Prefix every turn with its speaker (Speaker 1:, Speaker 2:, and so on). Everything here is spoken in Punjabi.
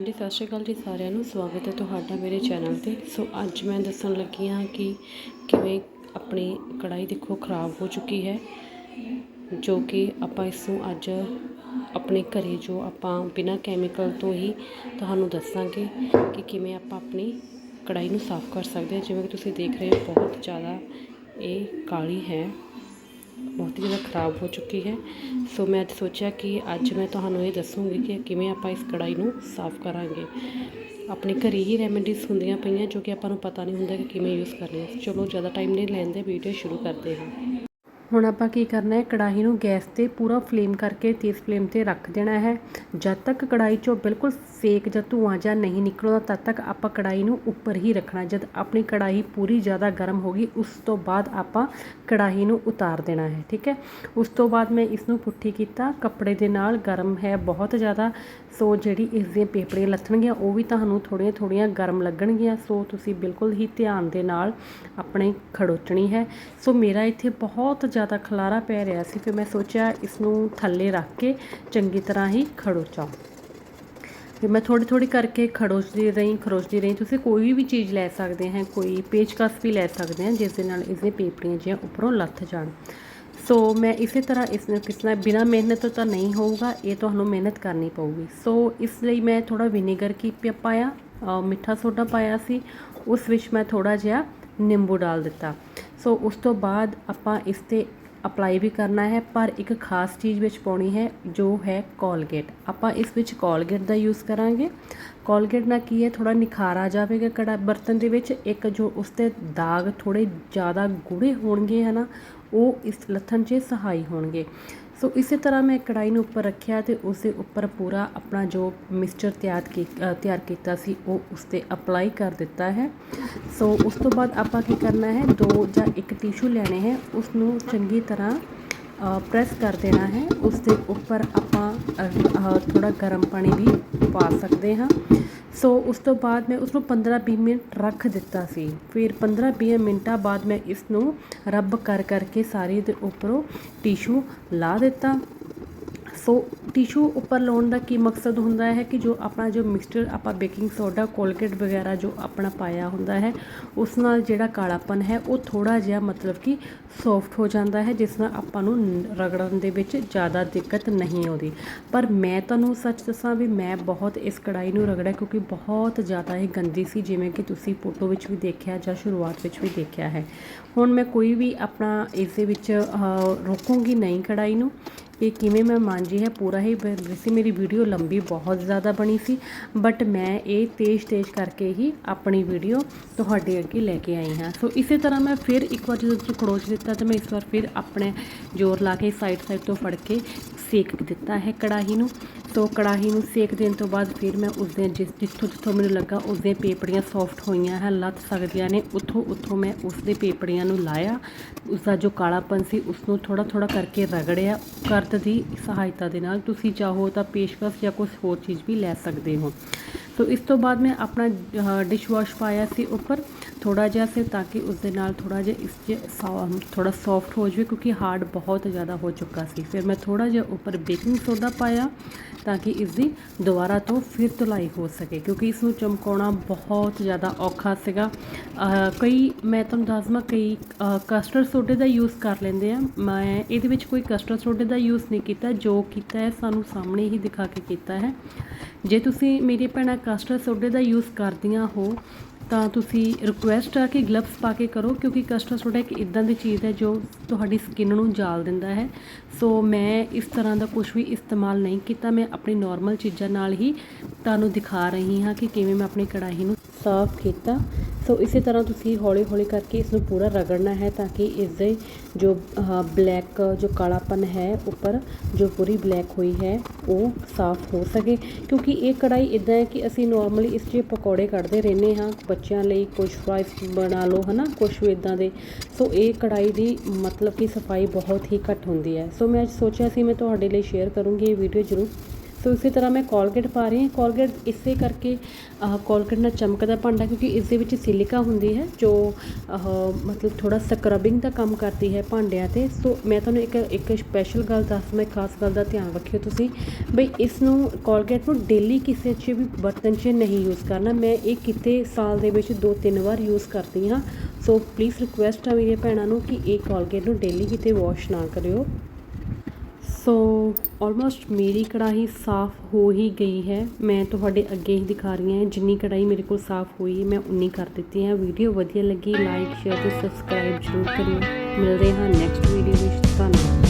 Speaker 1: ਜੀ ਸਤਿ ਸ਼੍ਰੀ ਅਕਾਲ ਜੀ ਸਾਰਿਆਂ ਨੂੰ। ਸਵਾਗਤ ਹੈ ਤੁਹਾਡਾ ਮੇਰੇ ਚੈਨਲ ਤੇ। ਸੋ ਅੱਜ ਮੈਂ ਦੱਸਣ ਲੱਗੀ ਹਾਂ ਕਿ ਕਿਵੇਂ ਆਪਣੀ ਕੜਾਈ ਦੇਖੋ ਖਰਾਬ ਹੋ ਚੁੱਕੀ ਹੈ, ਜੋ ਕਿ ਆਪਾਂ ਇਸ ਨੂੰ ਅੱਜ ਆਪਣੇ ਘਰੇ ਜੋ ਆਪਾਂ ਬਿਨਾਂ ਕੈਮੀਕਲ ਤੋਂ ਹੀ ਤੁਹਾਨੂੰ ਦੱਸਾਂਗੇ ਕਿ ਕਿਵੇਂ ਆਪਾਂ ਆਪਣੀ ਕੜਾਈ ਨੂੰ ਸਾਫ਼ ਕਰ ਸਕਦੇ ਹਾਂ। ਜਿਵੇਂ ਕਿ ਤੁਸੀਂ ਦੇਖ ਰਹੇ ਹੋ, ਬਹੁਤ ਜ਼ਿਆਦਾ ਇਹ ਕਾਲੀ ਹੈ। ਬਹੁਤ ਹੀ ਜ਼ਿਆਦਾ ਖਰਾਬ ਹੋ ਚੁੱਕੀ ਹੈ। ਸੋ ਮੈਂ ਅੱਜ ਸੋਚਿਆ ਕਿ ਅੱਜ ਮੈਂ ਤੁਹਾਨੂੰ ਇਹ ਦੱਸੂੰਗੀ ਕਿ ਕਿਵੇਂ ਆਪਾਂ ਇਸ ਕੜਾਈ ਨੂੰ ਸਾਫ਼ ਕਰਾਂਗੇ। ਆਪਣੇ ਘਰੇ ਹੀ ਰੈਮੇਡੀਜ਼ ਹੁੰਦੀਆਂ ਪਈਆਂ ਜੋ ਕਿ ਆਪਾਂ ਨੂੰ ਪਤਾ ਨਹੀਂ ਹੁੰਦਾ ਕਿ ਕਿਵੇਂ ਯੂਜ਼ ਕਰਨੀ ਹੈ ਚਲੋ, ਜ਼ਿਆਦਾ ਟਾਈਮ ਨਹੀਂ ਲੈਂਦੇ ਵੀਡੀਓ ਸ਼ੁਰੂ ਕਰਦੇ ਹਾਂ। ਹੁਣ ਆਪਾਂ ਕੀ ਕਰਨਾ ਹੈ? ਕੜਾਹੀ ਨੂੰ ਗੈਸ ਤੇ ਪੂਰਾ ਫਲੇਮ ਕਰਕੇ ਤੇਜ਼ ਫਲੇਮ ਤੇ ਰੱਖ ਦੇਣਾ ਹੈ। ਜਦ ਤੱਕ ਕੜਾਹੀ ਚੋਂ ਬਿਲਕੁਲ ਸੇਕ ਜਾਂ ਧੂਆਂ ਜਾਂ ਨਹੀਂ ਨਿਕਲਦਾ, ਤਦ ਤੱਕ ਆਪਾਂ ਕੜਾਹੀ ਨੂੰ ਉੱਪਰ ਹੀ ਰੱਖਣਾ ਜਦ ਆਪਣੀ ਕੜਾਹੀ ਪੂਰੀ ਜ਼ਿਆਦਾ ਗਰਮ ਹੋ ਗਈ, ਉਸ ਤੋਂ ਬਾਅਦ ਆਪਾਂ ਕੜਾਹੀ ਨੂੰ ਉਤਾਰ ਦੇਣਾ ਹੈ, ਠੀਕ ਹੈ? ਉਸ ਤੋਂ ਬਾਅਦ ਮੈਂ ਇਸ ਨੂੰ ਪੁੱਠੀ ਕੀਤਾ। ਕੱਪੜੇ ਦੇ ਨਾਲ ਗਰਮ ਹੈ ਬਹੁਤ ਜ਼ਿਆਦਾ, ਸੋ ਜਿਹੜੀ ਇਸ ਦੀਆਂ ਪੇਪੜੀਆਂ ਲੱਥਣਗੀਆਂ, ਉਹ ਵੀ ਤੁਹਾਨੂੰ ਥੋੜੀਆਂ ਥੋੜੀਆਂ ਗਰਮ ਲੱਗਣਗੀਆਂ, ਸੋ ਤੁਸੀਂ ਬਿਲਕੁਲ ਹੀ ਧਿਆਨ ਦੇ ਨਾਲ ਆਪਣੇ ਖੜੋਚਣੀ ਹੈ। ਸੋ ਮੇਰਾ ਇੱਥੇ ਬਹੁਤ ਜ਼ਿਆਦਾ ਖਲਾਰਾ ਪੈ ਰਿਹਾ ਸੀ, ਫਿਰ ਮੈਂ ਸੋਚਿਆ ਇਸ ਨੂੰ ਥੱਲੇ ਰੱਖ ਕੇ ਚੰਗੀ ਤਰ੍ਹਾਂ ਹੀ ਖੜੋਚਾਂ। ਫਿਰ ਮੈਂ ਥੋੜੀ ਥੋੜੀ ਕਰਕੇ ਖੜੋਚਦੀ ਰਹੀ ਖਰੋਚਦੀ ਰਹੀ। ਤੁਸੀਂ ਕੋਈ ਵੀ ਚੀਜ਼ ਲੈ ਸਕਦੇ ਹੈ, ਕੋਈ ਪੇਚਕਸ ਵੀ ਲੈ ਸਕਦੇ ਹਾਂ, ਜਿਸ ਦੇ ਨਾਲ ਇਸ ਦੀਆਂ ਪੇਪੜੀਆਂ ਜਿਹੀਆਂ ਉੱਪਰੋਂ ਲੱਥ ਜਾਣ। ਸੋ ਮੈਂ ਇਸੇ ਤਰ੍ਹਾਂ ਇਸ ਨੂੰ ਕਿਸ ਨਾਲ ਬਿਨਾ ਮਿਹਨਤ ਤੋਂ ਤਾਂ ਨਹੀਂ ਹੋਊਗਾ, ਇਹ ਤੁਹਾਨੂੰ ਮਿਹਨਤ ਕਰਨੀ ਪਊਗੀ। ਸੋ ਇਸ ਲਈ ਮੈਂ ਥੋੜਾ ਵਿਨੇਗਰ ਕੀ ਪਾਇਆ ਮਿੱਠਾ ਸੋਡਾ ਪਾਇਆ ਸੀ, ਉਸ ਵਿੱਚ ਮੈਂ ਥੋੜਾ ਜਿਹਾ ਨਿੰਬੂ ਡਾਲ ਦਿੱਤਾ। ਸੋ ਉਸ ਤੋਂ ਬਾਅਦ ਆਪਾਂ ਇਸ ਤੇ ਅਪਲਾਈ ਵੀ ਕਰਨਾ ਹੈ, ਪਰ ਇੱਕ ਖਾਸ ਚੀਜ਼ ਵਿੱਚ ਪਾਉਣੀ ਹੈ, ਜੋ ਹੈ ਕੋਲਗੇਟ ਆਪਾਂ ਇਸ ਵਿੱਚ ਕੋਲਗੇਟ ਦਾ ਯੂਜ਼ ਕਰਾਂਗੇ। ਕੋਲਗੇਟ ਨਾਲ ਕੀ ਹੈ ਥੋੜਾ ਨਿਖਾਰ ਆ ਜਾਵੇਗਾ ਕੜਾ, ਬਰਤਨ ਦੇ ਵਿੱਚ। ਇੱਕ ਜੋ ਉਸ ਤੇ ਦਾਗ ਥੋੜੇ ਜ਼ਿਆਦਾ ਗੂੜੇ ਹੋਣਗੇ ਹਨਾ, ਉਹ ਇਸ ਲੱਥਣ 'ਚ ਸਹਾਈ ਹੋਣਗੇ। ਸੋ ਇਸੇ ਤਰ੍ਹਾਂ ਮੈਂ ਕੜਾਈ ਨੂੰ ਉੱਪਰ ਰੱਖਿਆ ਤੇ ਉਸ ਦੇ ਉੱਪਰ ਪੂਰਾ ਆਪਣਾ ਜੋ ਮਿਕਸਚਰ ਤਿਆਰ ਕੀ ਤਿਆਰ ਕੀਤਾ ਸੀ, ਉਹ ਉਸ ਤੇ ਅਪਲਾਈ ਕਰ ਦਿੱਤਾ ਹੈ। ਸੋ ਉਸ ਤੋਂ ਬਾਅਦ ਆਪਾਂ ਕੀ ਕਰਨਾ ਹੈ, ਦੋ ਜਾਂ ਇੱਕ ਟਿਸ਼ੂ ਲੈਣੇ ਹੈ ਉਸ ਨੂੰ ਚੰਗੀ ਤਰ੍ਹਾਂ ਪ੍ਰੈਸ ਕਰ ਦੇਣਾ ਹੈ। ਉਸ ਦੇ ਉੱਪਰ ਆਪਾਂ ਥੋੜਾ ਗਰਮ ਪਾਣੀ ਵੀ ਪਾ ਸਕਦੇ ਹਾਂ। ਸੋ ਉਸ ਤੋਂ ਬਾਅਦ ਮੈਂ ਉਸ ਨੂੰ 15-20 ਮਿੰਟ ਰੱਖ ਦਿੱਤਾ ਸੀ। ਫਿਰ 15-20 ਮਿੰਟਾਂ ਬਾਅਦ ਮੈਂ ਇਸ ਨੂੰ ਰੱਬ ਕਰ ਕਰਕੇ ਸਾਰੇ ਦੇ ਉੱਪਰੋਂ ਟਿਸ਼ੂ ਲਾ ਦਿੱਤਾ। ਸੋ ਟਿਸ਼ੂ ਉੱਪਰ ਲਾਉਣ ਦਾ ਕੀ ਮਕਸਦ ਹੁੰਦਾ ਹੈ ਕਿ ਜੋ ਆਪਣਾ ਜੋ ਮਿਕਸਚਰ ਆਪਾਂ ਬੇਕਿੰਗ ਸੋਡਾ ਕੋਲਗੇਟ ਵਗੈਰਾ ਜੋ ਆਪਣਾ ਪਾਇਆ ਹੁੰਦਾ ਹੈ, ਉਸ ਨਾਲ ਜਿਹੜਾ ਕਾਲਾਪਨ ਹੈ, ਉਹ ਥੋੜਾ ਜਿਹਾ ਮਤਲਬ ਕਿ ਸੌਫਟ ਹੋ ਜਾਂਦਾ ਹੈ, ਜਿਸ ਨਾਲ ਆਪਾਂ ਨੂੰ ਰਗੜਨ ਦੇ ਵਿੱਚ ਜ਼ਿਆਦਾ ਦਿੱਕਤ ਨਹੀਂ ਆਉਂਦੀ। ਪਰ ਮੈਂ ਤੁਹਾਨੂੰ ਸੱਚ ਦੱਸਾਂ ਵੀ ਮੈਂ ਬਹੁਤ ਇਸ ਕੜਾਈ ਨੂੰ ਰਗੜਿਆ ਕਿਉਂਕਿ ਬਹੁਤ ਜ਼ਿਆਦਾ ਇਹ ਗੰਦੀ ਸੀ, ਜਿਵੇਂ ਕਿ ਤੁਸੀਂ ਫੋਟੋ ਵਿੱਚ ਵੀ ਦੇਖਿਆ ਜਾਂ ਸ਼ੁਰੂਆਤ ਵਿੱਚ ਵੀ ਦੇਖਿਆ ਹੈ। ਹੁਣ ਮੈਂ ਕੋਈ ਵੀ ਆਪਣਾ ਇਸ ਦੇ ਵਿੱਚ ਰੋਕੂੰਗੀ ਨਹੀਂ ਕੜਾਈ ਨੂੰ। ਕਿ ਕਿਵੇਂ ਮੈਂ ਮਾਂਜੀ ਹੈ, ਪੂਰਾ ਹੀ ਵੈਸੇ ਮੇਰੀ ਵੀਡੀਓ ਲੰਬੀ ਬਹੁਤ ਜ਼ਿਆਦਾ ਬਣੀ ਸੀ ਬਟ ਮੈਂ ਇਹ ਤੇਜ਼ ਤੇਜ਼ ਕਰਕੇ ਹੀ ਆਪਣੀ ਵੀਡੀਓ ਤੁਹਾਡੇ ਅੱਗੇ ਲੈ ਕੇ ਆਈ ਹਾਂ। ਸੋ ਇਸੇ ਤਰ੍ਹਾਂ ਮੈਂ ਫਿਰ ਇੱਕ ਵਾਰ ਜਦੋਂ ਤੁਸੀਂ ਖੜੋਚ ਦਿੱਤਾ, ਤਾਂ ਮੈਂ ਇਸ ਵਾਰ ਫਿਰ ਆਪਣੇ ਜ਼ੋਰ ਲਾ ਕੇ ਸਾਈਡ ਸਾਈਡ ਤੋਂ ਫੜ ਕੇ ਸੇਕ ਦਿੱਤਾ ਹੈ ਕੜਾਹੀ ਨੂੰ। ਸੋ ਕੜਾਹੀ ਨੂੰ ਸੇਕ ਦੇਣ ਤੋਂ ਬਾਅਦ ਫਿਰ ਮੈਂ ਉਸ ਦੇ ਜਿਸ ਜਿੱਥੋਂ ਜਿੱਥੋਂ ਮੈਨੂੰ ਲੱਗਾ ਉਸ ਦੀਆਂ ਪੇਪੜੀਆਂ ਸੌਫਟ ਹੋਈਆਂ ਹੈ ਲੱਤ ਸਕਦੀਆਂ ਨੇ, ਉੱਥੋਂ ਉੱਥੋਂ ਮੈਂ ਉਸ ਦੇ ਪੇਪੜੀਆਂ ਨੂੰ ਲਾਇਆ। ਉਸ ਦਾ ਜੋ ਕਾਲਾਪਨ ਸੀ ਉਸ ਨੂੰ ਥੋੜਾ ਥੋੜਾ ਕਰਕੇ ਰਗੜਿਆ ਕਰਦ ਦੀ ਸਹਾਇਤਾ ਦੇ ਨਾਲ। ਤੁਸੀਂ ਚਾਹੋ ਤਾਂ ਪੇਸ਼ਕਸ਼ ਜਾਂ ਕੁਝ ਹੋਰ ਚੀਜ਼ ਵੀ ਲੈ ਸਕਦੇ ਹੋ। ਸੋ ਇਸ ਤੋਂ ਬਾਅਦ ਮੈਂ ਆਪਣਾ ਡਿਸ਼ ਵਾਸ਼ ਪਾਇਆ ਸੀ ਉੱਪਰ ਥੋੜਾ ਜਿਹਾ ਸੀ ਤਾਂ ਕਿ ਉਸ ਦੇ ਨਾਲ ਥੋੜਾ ਜਿਹਾ ਇਸ 'ਚ ਥੋੜਾ ਸੌਫਟ ਹੋ ਜਾਵੇ ਕਿਉਂਕਿ ਹਾਰਡ ਬਹੁਤ ਜ਼ਿਆਦਾ ਹੋ ਚੁੱਕਾ ਸੀ। ਫਿਰ ਮੈਂ ਥੋੜਾ ਜਿਹਾ ਉੱਪਰ ਬੇਕਿੰਗ ਸੋਡਾ ਪਾਇਆ ਤਾਂ ਕਿ ਇਸ ਦੀ ਦੁਬਾਰਾ ਤੋਂ ਫਿਰ ਧੁਲਾਈ ਹੋ ਸਕੇ ਕਿਉਂਕਿ ਇਸ ਨੂੰ ਚਮਕਾਉਣਾ ਬਹੁਤ ਜ਼ਿਆਦਾ ਔਖਾ ਸੀਗਾ। ਕਈ, ਮੈਂ ਤੁਹਾਨੂੰ ਦੱਸਵਾਂ ਕਈ ਕਸਟਰਡ ਸੋਡੇ ਦਾ ਯੂਜ਼ ਕਰ ਲੈਂਦੇ ਆ। ਮੈਂ ਇਹਦੇ ਵਿੱਚ ਕੋਈ ਕਸਟਰਡ ਸੋਡੇ ਦਾ ਯੂਜ਼ ਨਹੀਂ ਕੀਤਾ। ਜੋ ਕੀਤਾ ਹੈ, ਸਾਨੂੰ ਸਾਹਮਣੇ ਹੀ ਦਿਖਾ ਕੇ ਕੀਤਾ ਹੈ। ਜੇ ਤੁਸੀਂ ਮੇਰੀ ਭੈਣਾਂ ਕਸਟਰਡ ਸੋਡੇ ਦਾ ਯੂਜ਼ ਕਰਦੀਆਂ ਹੋ, ਤਾਂ ਤੁਸੀਂ ਰਿਕੁਐਸਟ ਆ ਕਿ ਗਲਵਸ ਪਾ ਕੇ ਕਰੋ, ਕਿਉਂਕਿ ਕਸਟਰਡ ਸੋਡਾ ਇੱਕ ਇਦਾਂ ਦੀ ਚੀਜ਼ ਹੈ ਜੋ ਤੁਹਾਡੀ ਸਕਿਨ ਨੂੰ ਜਾਲ ਦਿੰਦਾ ਹੈ। ਸੋ ਮੈਂ ਇਸ ਤਰ੍ਹਾਂ ਦਾ ਕੁਝ ਵੀ ਇਸਤੇਮਾਲ ਨਹੀਂ ਕੀਤਾ, ਮੈਂ ਆਪਣੀ ਨਾਰਮਲ ਚੀਜ਼ਾਂ ਨਾਲ ਹੀ ਤੁਹਾਨੂੰ ਦਿਖਾ ਰਹੀ ਹਾਂ ਕਿ ਕਿਵੇਂ ਮੈਂ ਆਪਣੀ ਕੜਾਹੀ ਨੂੰ ਸਾਫ਼ ਕੀਤਾ। ਸੋ ਇਸੇ ਤਰ੍ਹਾਂ ਤੁਸੀਂ ਹੌਲੀ ਹੌਲੀ ਕਰਕੇ ਇਸ ਨੂੰ ਪੂਰਾ ਰਗੜਨਾ ਹੈ ਤਾਂ ਕਿ ਇਸ ਦੇ ਜੋ ਬਲੈਕ ਜੋ ਕਾਲਾਪਨ ਹੈ ਉੱਪਰ ਜੋ ਪੂਰੀ ਬਲੈਕ ਹੋਈ ਹੈ, ਉਹ ਸਾਫ਼ ਹੋ ਸਕੇ। ਕਿਉਂਕਿ ਇਹ ਕੜਾਈ ਇਦਾਂ ਹੈ ਕਿ ਅਸੀਂ ਨਾਰਮਲੀ ਇਸ 'ਚ ਪਕੌੜੇ ਕੱਢਦੇ ਰਹਿੰਦੇ ਹਾਂ, ਬੱਚਿਆਂ ਲਈ ਕੁਝ ਫਰਾਈਸ ਬਣਾ ਲਓ, ਹਨਾ ਕੁਝ ਵੀ ਇਦਾਂ ਦੇ। ਸੋ ਇਹ ਕੜਾਈ ਦੀ ਮਤਲਬ ਕਿ ਸਫ਼ਾਈ ਬਹੁਤ ਹੀ ਘੱਟ ਹੁੰਦੀ ਹੈ। ਸੋ ਮੈਂ ਅੱਜ ਸੋਚਿਆ ਸੀ, ਮੈਂ ਤੁਹਾਡੇ ਲਈ ਸ਼ੇਅਰ ਕਰੂੰਗੀ, ਇਹ ਵੀਡੀਓ ਜ਼ਰੂਰ ਸੋ ਇਸੇ ਤਰ੍ਹਾਂ ਮੈਂ ਕੋਲਗੇਟ ਪਾ ਰਹੀ ਹਾਂ। ਕੋਲਗੇਟ ਇਸੇ ਕਰਕੇ ਕੋਲਗੇਟ ਨਾਲ ਚਮਕਦਾ ਭਾਂਡਾ ਕਿਉਂਕਿ ਇਸ ਦੇ ਵਿੱਚ ਸਿਲਿਕਾ ਹੁੰਦੀ ਹੈ, ਜੋ ਮਤਲਬ ਥੋੜਾ ਸਕਰਬਿੰਗ ਦਾ ਕੰਮ ਕਰਦੀ ਹੈ ਭਾਂਡਿਆਂ ਤੇ। ਸੋ ਮੈਂ ਤੁਹਾਨੂੰ ਇੱਕ ਇੱਕ ਸਪੈਸ਼ਲ ਗੱਲ ਦੱਸ, ਮੈਂ ਖਾਸ ਗੱਲ ਦਾ ਧਿਆਨ ਰੱਖਿਓ ਤੁਸੀਂ ਬਈ ਇਸ ਨੂੰ ਕੋਲਗੇਟ ਨੂੰ ਡੇਲੀ ਕਿਸੇ 'ਚ ਵੀ ਬਰਤਨ 'ਚ ਨਹੀਂ ਯੂਜ਼ ਕਰਨਾ। ਮੈਂ ਇਹ ਕਿਤੇ ਸਾਲ ਦੇ ਵਿੱਚ ਦੋ ਤਿੰਨ ਵਾਰ ਯੂਜ਼ ਕਰਦੀ ਹਾਂ। ਸੋ ਪਲੀਜ਼ ਰਿਕੁਐਸਟ ਆ ਮੇਰੀਆਂ ਭੈਣਾਂ ਨੂੰ ਕਿ ਇਹ ਕੋਲਗੇਟ ਨੂੰ ਡੇਲੀ ਕਿਤੇ ਵਾਸ਼ ਨਾ ਕਰਿਓ। ਸੋ ਆਲਮੋਸਟ ਮੇਰੀ ਕੜਾਹੀ ਸਾਫ਼ ਹੋ ਹੀ ਗਈ ਹੈ। ਮੈਂ ਤੁਹਾਡੇ ਅੱਗੇ ਹੀ ਦਿਖਾ ਰਹੀ ਹਾਂ। ਜਿੰਨੀ ਕੜਾਹੀ ਮੇਰੇ ਕੋਲ ਸਾਫ਼ ਹੋਈ, ਮੈਂ ਉਨੀ ਕਰ ਦਿੱਤੀ ਹੈ। ਵੀਡੀਓ ਵਧੀਆ ਲੱਗੀ ਲਾਈਕ ਸ਼ੇਅਰ ਤੇ ਸਬਸਕ੍ਰਾਈਬ ਜ਼ਰੂਰ ਕਰਿਓ। ਮਿਲਦੇ ਹਾਂ ਨੈਕਸਟ ਵੀਡੀਓ ਵਿੱਚ। ਧੰਨਵਾਦ।